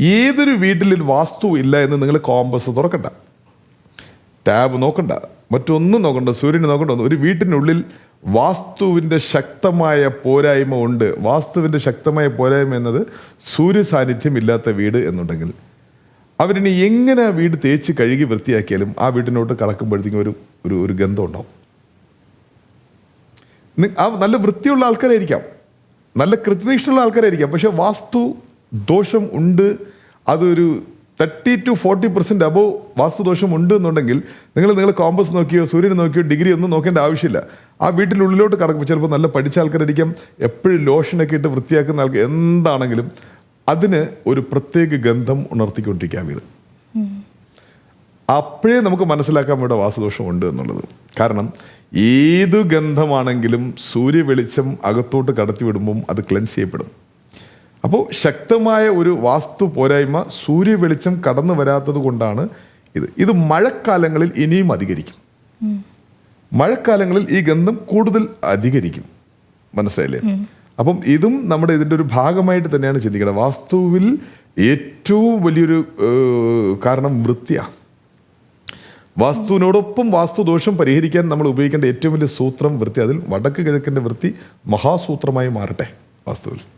ഏതൊരു വീട്ടിൽ വാസ്തു ഇല്ല എന്ന് നിങ്ങൾ കോമ്പസ് തുറക്കണ്ട. ടാബ് നോക്കണ്ട. മറ്റൊന്നും നോക്കണ്ട. സൂര്യനെ നോക്കണ്ട. ഒരു വീട്ടിനുള്ളിൽ വാസ്തുവിന്റെ ശക്തമായ പോരായ്മ ഉണ്ട്. വാസ്തുവിന്റെ ശക്തമായ പോരായ്മ എന്നത് സൂര്യ സാന്നിധ്യം ഇല്ലാത്ത വീട് എന്നുണ്ടെങ്കിൽ അവരിനി എങ്ങനെ വീട് തേച്ച് കഴുകി വൃത്തിയാക്കിയാലും ആ വീട്ടിനോട്ട് കടക്കുമ്പോഴത്തേക്കും ഒരു ഒരു ഒരു ഗന്ധം ഉണ്ടാവും. ആ നല്ല വൃത്തിയുള്ള ആൾക്കാരായിരിക്കാം. നല്ല കൃത്യനിഷ്ഠയുള്ള ആൾക്കാരായിരിക്കാം. പക്ഷെ വാസ്തു ദോഷം ഉണ്ട്. അതൊരു thirty two forty percent above വാസ്തുദോഷം ഉണ്ട് എന്നുണ്ടെങ്കിൽ നിങ്ങൾ നിങ്ങൾ കോമ്പസ് നോക്കിയോ സൂര്യനെ നോക്കിയോ ഡിഗ്രി ഒന്നും നോക്കേണ്ട ആവശ്യമില്ല. ആ വീട്ടിലുള്ളിലോട്ട് കടക്കും ചിലപ്പോൾ നല്ല പഠിച്ച ആൾക്കാരായിരിക്കാം. എപ്പോഴും ലോഷനൊക്കെ ഇട്ട് വൃത്തിയാക്കുന്ന ആൾക്ക് എന്താണെങ്കിലും അതിന് ഒരു പ്രത്യേക ഗന്ധം ഉണർത്തിക്കൊണ്ടിരിക്കുക ആ വീട്. അപ്പോഴേ നമുക്ക് മനസ്സിലാക്കാൻ ഇവിടെ വാസുദോഷം ഉണ്ട് എന്നുള്ളത്. കാരണം ഏത് ഗന്ധമാണെങ്കിലും സൂര്യ വെളിച്ചം അകത്തോട്ട് കടത്തി വിടുമ്പം അത് ക്ലെൻസ് ചെയ്യപ്പെടും. അപ്പോൾ ശക്തമായ ഒരു വാസ്തു പോരായ്മ സൂര്യവെളിച്ചം കടന്നു വരാത്തത് കൊണ്ടാണ് ഇത്. ഇത് മഴക്കാലങ്ങളിൽ ഇനിയും അധികരിക്കും. മഴക്കാലങ്ങളിൽ ഈ ഗന്ധം കൂടുതൽ അധികരിക്കും. മനസ്സിലായില്ലേ? അപ്പം ഇതും നമ്മുടെ ഇതിന്റെ ഒരു ഭാഗമായിട്ട് തന്നെയാണ് ചിന്തിക്കുന്നത് വാസ്തുവിൽ ഏറ്റവും വലിയൊരു കാരണം വൃത്തിയാണ് വാസ്തുവിനോടൊപ്പം വാസ്തുദോഷം പരിഹരിക്കാൻ നമ്മൾ ഉപയോഗിക്കേണ്ട ഏറ്റവും വലിയ സൂത്രം വൃത്തി. അതിൽ വടക്ക് കിഴക്കിന്റെ വൃത്തി മഹാസൂത്രമായി മാറട്ടെ വാസ്തുവിൽ.